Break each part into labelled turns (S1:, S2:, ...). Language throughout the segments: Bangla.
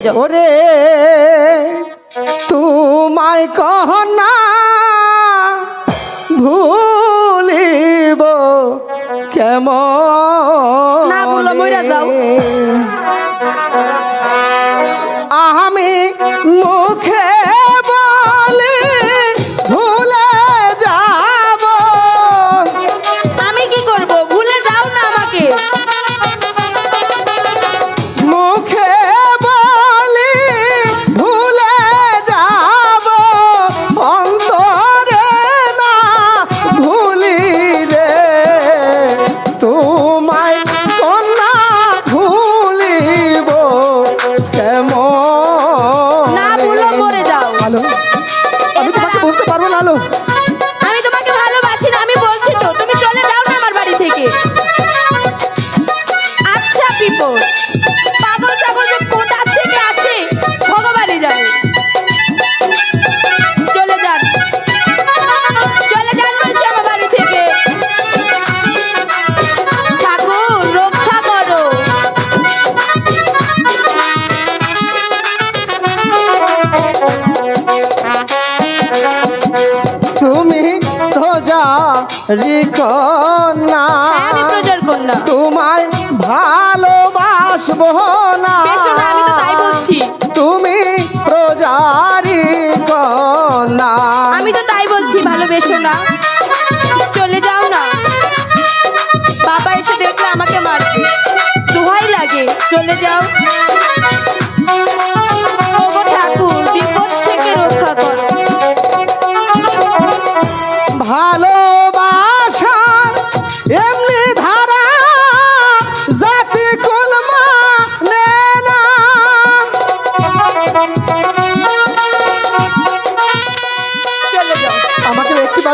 S1: ওরে তোমায় কহ
S2: না
S1: ভুলিব কেমন
S2: না বলো যাও। তুমি
S1: প্রজা রিকনা
S2: হ্যাঁ,
S1: তোমায় ভালোবাসব না। তুমি প্রজারি কনা
S2: আমি তো তাই বলছি ভালোবেসো না। চলে যাও না। বাবা এসে দেখলে আমাকে মারবে। দোহাই লাগে। চলে যাও।
S1: ভালোবাসার এমনি ধারা জাতি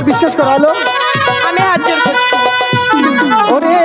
S1: বিশ্বাস করালো।
S2: আমি হাজির করছি।
S1: ওরে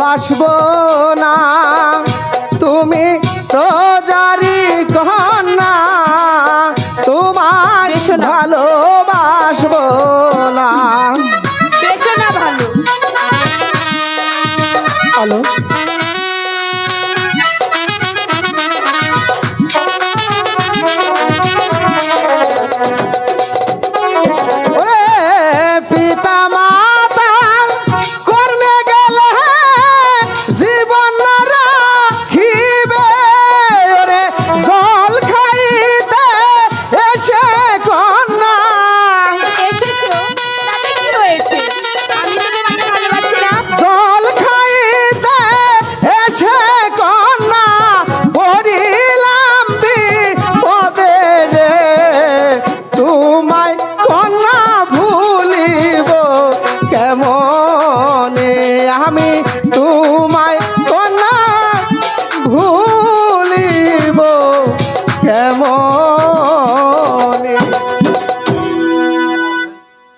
S1: বাসব না। তুমি রোজারি কন্যা তোমার
S2: ভালোবাসব না।